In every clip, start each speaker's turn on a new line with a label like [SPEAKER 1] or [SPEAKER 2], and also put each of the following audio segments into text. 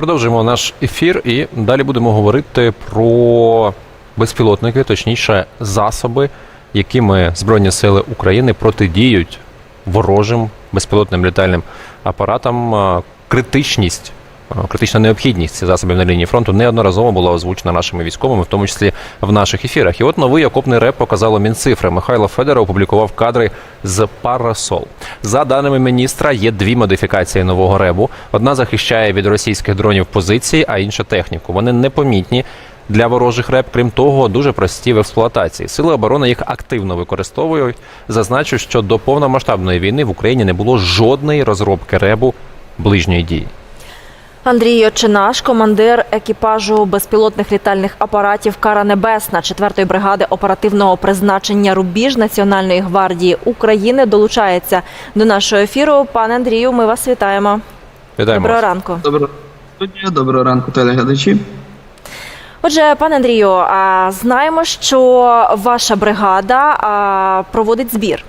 [SPEAKER 1] Продовжуємо наш ефір і далі будемо говорити про безпілотники, точніше, засоби, якими Збройні Сили України протидіють ворожим безпілотним літальним апаратам. Критичність, критична необхідність цих засобів на лінії фронту неодноразово була озвучена нашими військовими, в тому числі в наших ефірах. І от новий окопний реп показало Мінцифри. Михайло Федоров опублікував кадри з Парасол. За даними міністра, є дві модифікації нового ребу. Одна захищає від російських дронів позиції, а інша техніку. Вони непомітні для ворожих реп. Крім того, дуже прості в експлуатації. Сили оборони їх активно використовують. Зазначу, що до повномасштабної війни в Україні не було жодної розробки ребу ближньої дії.
[SPEAKER 2] Андрій Очинаш, командир екіпажу безпілотних літальних апаратів Кара Небесна 4-ї бригади оперативного призначення Рубіж Національної гвардії України, долучається до нашого ефіру. Пане Андрію, ми вас вітаємо.
[SPEAKER 1] Вітаємо.
[SPEAKER 2] Доброго
[SPEAKER 1] вас.
[SPEAKER 2] ранку.
[SPEAKER 3] Доброго студія, доброго ранку, телеглядачі.
[SPEAKER 2] Отже, пане Андрію, знаємо, що ваша бригада проводить збір.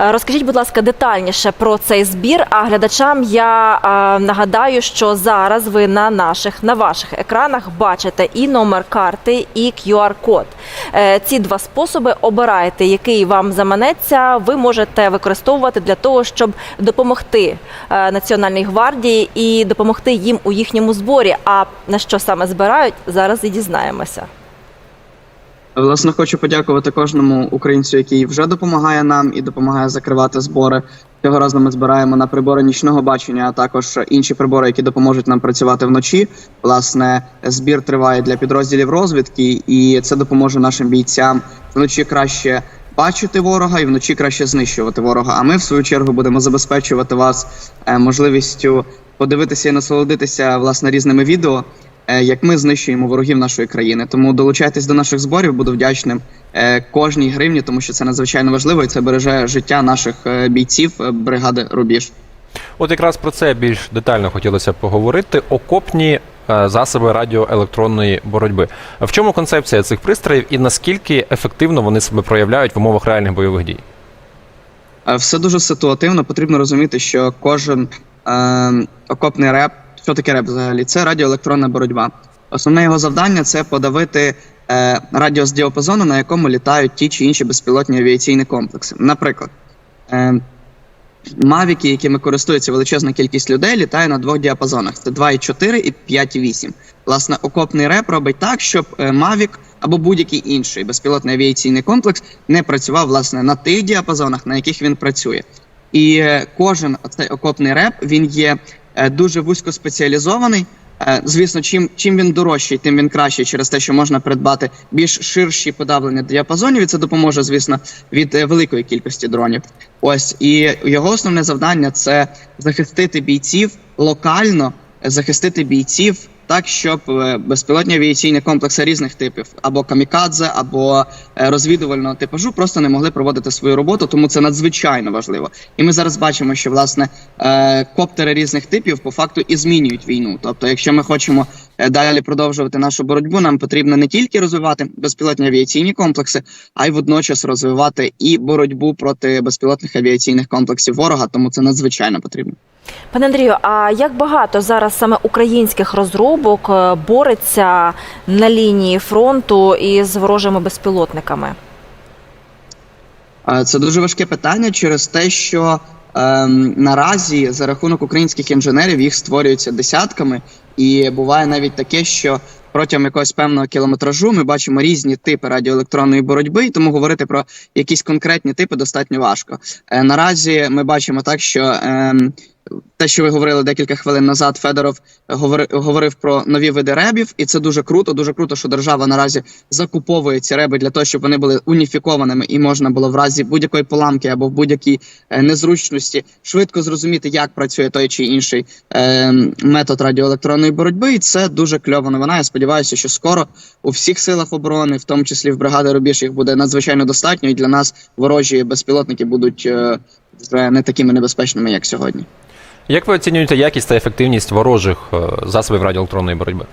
[SPEAKER 2] Е, Розкажіть, будь ласка, детальніше про цей збір. А глядачам я а, нагадаю, що зараз ви на наших на ваших екранах бачите і номер карти, і QR-код. Е, Ці два способи обирайте, який вам заманеться. Ви можете використовувати для того, щоб допомогти е, Національній гвардії і допомогти їм у їхньому зборі. А на що саме збирають, зараз і дізнаємося.
[SPEAKER 3] Власне, хочу подякувати кожному українцю, який вже допомагає нам і допомагає закривати збори. Цього разу ми збираємо на прибори нічного бачення, а також інші прибори, які допоможуть нам працювати вночі. Власне, збір триває для підрозділів розвідки, і це допоможе нашим бійцям вночі краще бачити ворога і вночі краще знищувати ворога. А ми, в свою чергу, будемо забезпечувати вас е, можливістю подивитися і насолодитися власне різними відео. Е, як ми знищуємо ворогів нашої країни. Тому долучайтесь до наших зборів, буду вдячним е, кожній гривні, тому що це надзвичайно важливо і це береже життя наших е, бійців бригади Рубіж.
[SPEAKER 1] От якраз про це більш детально хотілося поговорити. Окопні засоби радіоелектронної боротьби. В чому концепція цих пристроїв і наскільки ефективно вони себе проявляють в умовах реальних бойових дій?
[SPEAKER 3] Все дуже ситуативно. Потрібно розуміти, що кожен е, окопний реп, що таке реп взагалі? Це радіоелектронна боротьба. Основне його завдання це подавити е, радіус діапазону, на якому літають ті чи інші безпілотні авіаційні комплекси. Наприклад, е, Мавіки, якими користується величезна кількість людей, літає на двох діапазонах: це 2,4 і 5,8. Власне, окопний реп робить так, щоб е, Мавік або будь-який інший безпілотний авіаційний комплекс не працював власне на тих діапазонах, на яких він працює. І е, кожен цей окопний реп він є дуже вузько спеціалізований. Е, Звісно, чим чим він дорожчий, тим він кращий через те, що можна придбати більш ширші подавлення діапазонів. І це допоможе, звісно, від е, великої кількості дронів. Ось і його основне завдання це захистити бійців локально, е, захистити бійців так, щоб е, безпілотні авіаційні комплекси різних типів, або камікадзе, або е, розвідувального типажу, просто не могли проводити свою роботу, тому це надзвичайно важливо. І ми зараз бачимо, що власне е, коптери різних типів по факту і змінюють війну. Тобто, якщо ми хочемо далі продовжувати нашу боротьбу, нам потрібно не тільки розвивати безпілотні авіаційні комплекси, а й водночас розвивати і боротьбу проти безпілотних авіаційних комплексів ворога. Тому це надзвичайно потрібно.
[SPEAKER 2] Пане Андрію, а як багато зараз саме українських розробок е, бореться на лінії фронту із ворожими безпілотниками?
[SPEAKER 3] Е, Це дуже важке питання через те, що ем, наразі за рахунок українських інженерів їх створюються десятками, і буває навіть таке, що протягом якогось певного кілометражу ми бачимо різні типи радіоелектронної боротьби, і тому говорити про якісь конкретні типи достатньо важко. Е, наразі ми бачимо так, що ем, те, що ви говорили декілька хвилин назад, Федоров говорив, про нові види ребів, і це дуже круто. Дуже круто, що держава наразі закуповує ці реби для того, щоб вони були уніфікованими і можна було в разі будь-якої поламки або в будь-якій е, незручності швидко зрозуміти, як працює той чи інший е, метод радіоелектронної боротьби. І це дуже кльова новина. Я сподіваюся, що скоро у всіх силах оборони, в тому числі в бригади Рубіж, їх буде надзвичайно достатньо, і для нас ворожі безпілотники будуть е, вже не такими небезпечними, як сьогодні.
[SPEAKER 1] Як ви оцінюєте якість та ефективність ворожих е, засобів радіоелектронної боротьби?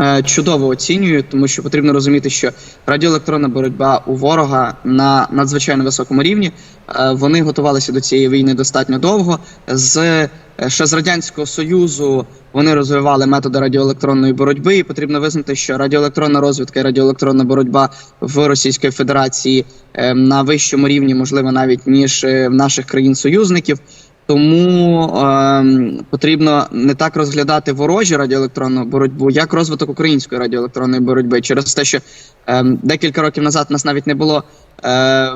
[SPEAKER 3] Е, Чудово оцінюю, тому що потрібно розуміти, що радіоелектронна боротьба у ворога на надзвичайно високому рівні. Е, Вони готувалися до цієї війни достатньо довго з ще з радянського союзу вони розвивали методи радіоелектронної боротьби. І потрібно визнати, що радіоелектронна розвідка і радіоелектронна боротьба в Російської Федерації е, на вищому рівні, можливо, навіть ніж е, в наших країн-союзників. Тому ем, потрібно не так розглядати ворожі радіоелектронну боротьбу, як розвиток української радіоелектронної боротьби, через те, що ем, декілька років назад нас навіть не було е,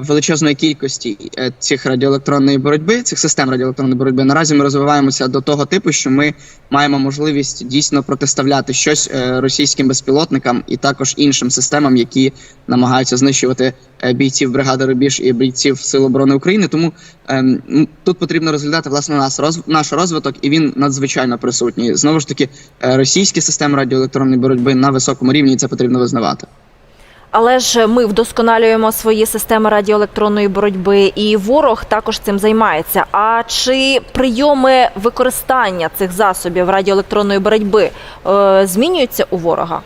[SPEAKER 3] величезної кількості е, цих радіоелектронної боротьби, цих систем радіоелектронної боротьби. Наразі ми розвиваємося до того типу, що ми маємо можливість дійсно протиставляти щось е, російським безпілотникам і також іншим системам, які намагаються знищувати е, бійців бригади Рубіж і бійців Сил оборони України. Тому ем, тут потрібно розглядати власне нас роз, наш розвиток, і він надзвичайно присутній. Знову ж таки, е, російські системи радіоелектронної боротьби на високому рівні, і це потрібно визнавати.
[SPEAKER 2] Але ж ми вдосконалюємо свої системи радіоелектронної боротьби, і ворог також цим займається. А чи прийоми використання цих засобів радіоелектронної боротьби е, змінюються у ворога?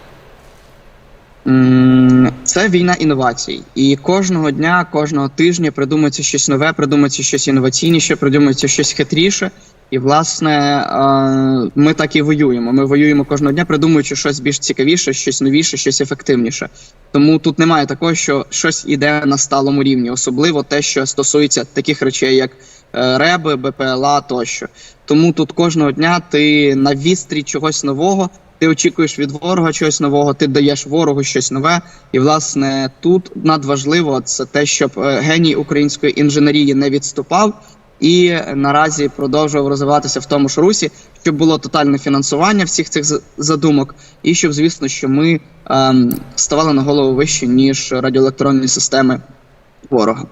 [SPEAKER 3] Це війна інновацій, і кожного дня, кожного тижня придумується щось нове, придумується щось інноваційніше, придумується щось хитріше. І власне е, ми так і воюємо. Ми воюємо кожного дня, придумуючи щось більш цікавіше, щось новіше, щось ефективніше. Тому тут немає такого, що щось іде на сталому рівні, особливо те, що стосується таких речей, як е, реби, БПЛА тощо. Тому тут кожного дня ти на відстрій чогось нового. Ти очікуєш від ворога чогось нового, ти даєш ворогу щось нове. І власне тут надважливо це те, щоб е, геній української інженерії не відступав і наразі продовжував розвиватися в тому ж русі, щоб було тотальне фінансування всіх цих задумок, і щоб, звісно, що ми ем, ставали на голову вище ніж радіоелектронні системи ворога.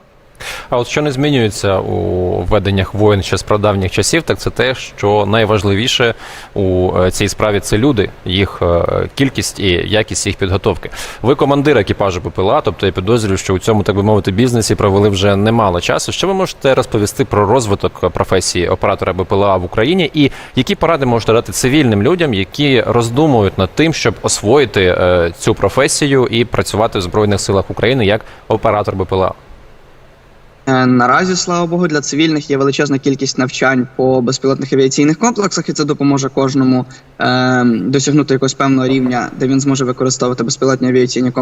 [SPEAKER 1] А от що не змінюється у веденнях воєн ще з прадавніх часів, так це те, що найважливіше у е, цій справі це люди, їх е, кількість і якість їх підготовки. Ви командир екіпажу ППЛА, тобто я підозрюю, що у цьому, так би мовити, бізнесі провели вже немало часу. Що ви можете розповісти про розвиток професії оператора БПЛА в Україні, і які поради можете дати цивільним людям, які роздумують над тим, щоб освоїти е, цю професію і працювати в збройних силах України як оператор БПЛА?
[SPEAKER 3] Е, Наразі, слава Богу, для цивільних є величезна кількість навчань по безпілотних авіаційних комплексах, і це допоможе кожному е, досягнути якогось певного рівня, де він зможе використовувати безпілотні авіаційні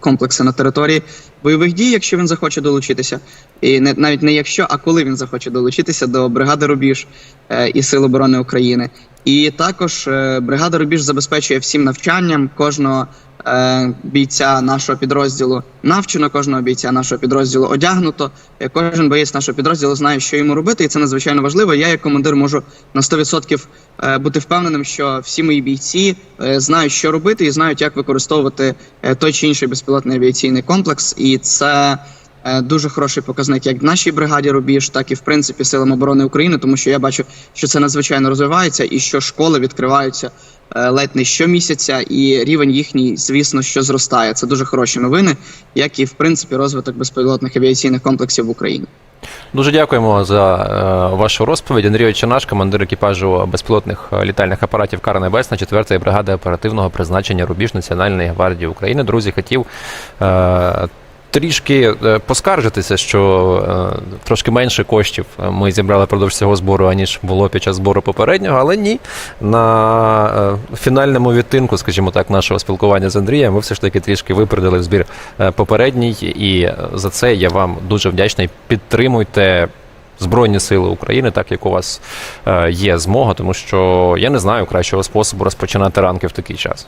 [SPEAKER 3] комплекси на території бойових дій, якщо він захоче долучитися. І не навіть не якщо, а коли він захоче долучитися до бригади Рубіж е, і Сил оборони України. І також е, бригада Рубіж забезпечує всім навчанням кожного е, бійця нашого підрозділу навчено, кожного бійця нашого підрозділу одягнуто. Е, Кожен боєць нашого підрозділу знає, що йому робити, і це надзвичайно важливо. Я, як командир, можу на 100% е, бути впевненим, що всі мої бійці знають, що робити, і знають, як використовувати той чи інший безпілотний авіаційний комплекс. І це дуже хороший показник як в нашій бригаді Рубіж, так і в принципі силам оборони України, тому що я бачу, що це надзвичайно розвивається, і що школи відкриваються е, ледь не щомісяця, і рівень їхній, звісно, що зростає. Це дуже хороші новини, як і в принципі розвиток безпілотних авіаційних комплексів в Україні.
[SPEAKER 1] Дуже дякуємо за е, вашу розповідь. Андрій Чернаш, командир екіпажу безпілотних е, літальних апаратів Кара Небесна, 4-ї бригади оперативного призначення Рубіж Національної гвардії України. Друзі, хотів е, трішки е, поскаржитися, що е, трошки менше коштів ми зібрали продовж цього збору, аніж було під час збору попереднього, але ні. На е, фінальному відтинку, скажімо так, нашого спілкування з Андрієм, ви все ж таки трішки випередили в збір е, попередній, і за це я вам дуже вдячний. Підтримуйте. Збройні сили України, так як у вас е, є змога, тому що я не знаю кращого способу розпочинати ранки в такий час.